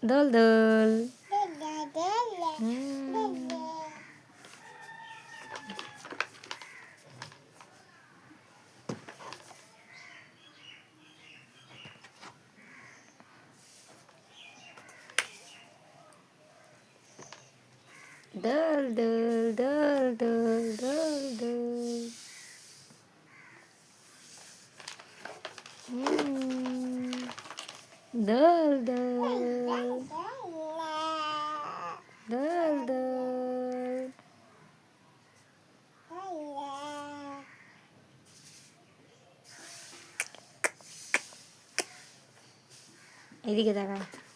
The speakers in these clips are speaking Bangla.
Mm. Dol dol. Dol dol dol. 널널 널널 이리게다가.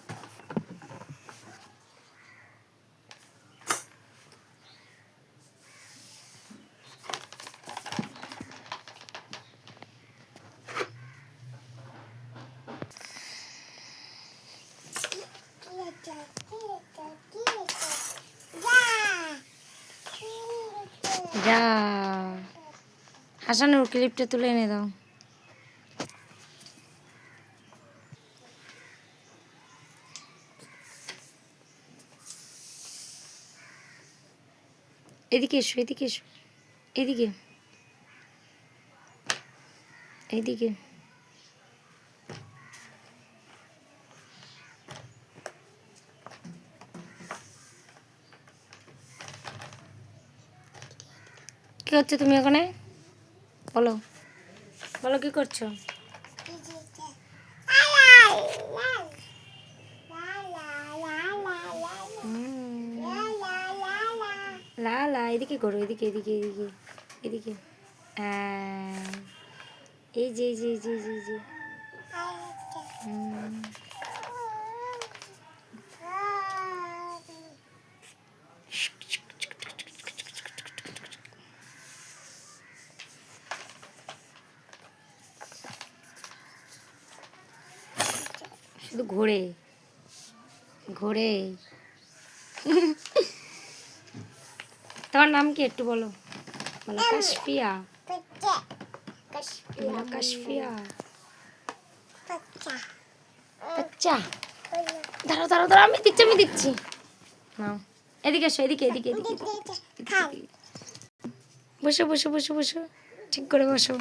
যা। হাসানোর ক্লিপটা তুলে এনে দাও। এদিকে এসো এদিকে এসো এদিকে। এদিকে। কি হচ্ছে তুমি ওখানে? বলো। বলো কি করছ? লা লা এদিকে করো এদিকে এদিকে এদিকে এদিকে। হ্যাঁ। এই যে এই যে এই যে এই যে, শুধু ঘোরে। ঘোরে। তোমার নাম কি একটু বলো? বলো কাশফিয়া। বলো কাশফিয়া। বাচ্চা দাঁড়াও দাঁড়াও দাঁড়াও আমি দিচ্ছি আমি দিচ্ছি। নাও এদিকে এসো এদিকে এদিকে এদিকে এদিকে, এদিকে। বসো বসো বসো বসো। ঠিক করে বসো।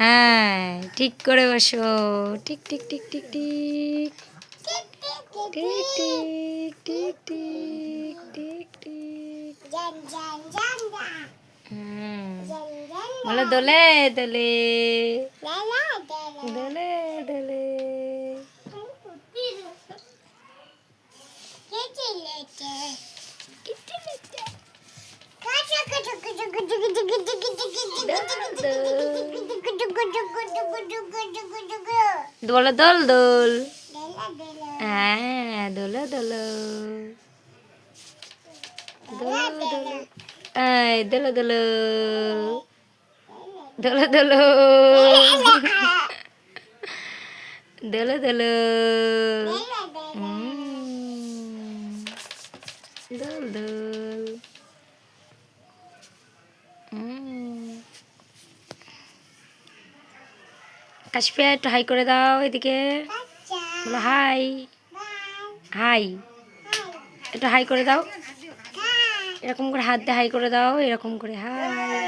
হ্যাঁ ঠিক করে বসো ঠিক ঠিক ঠিক ঠিক ঠিক ঠিক ঠিক ঠিক ঠিক ঠিক ঠিক বলো দোলে দোলে দোলে দোলে বলো দোল দোল হ্যাঁ দোলো দোলো। দোলো দোলো দোলো। দোলো। দোলো দোলো। দোলো দোলো। দোল দোল। কাশপিয়া একটু হাই করে দাও এদিকে। হাই। হাই। একটু হাই করে দাও। এরকম করে হাত দিয়ে হাই করে দাও, এরকম করে। হাই।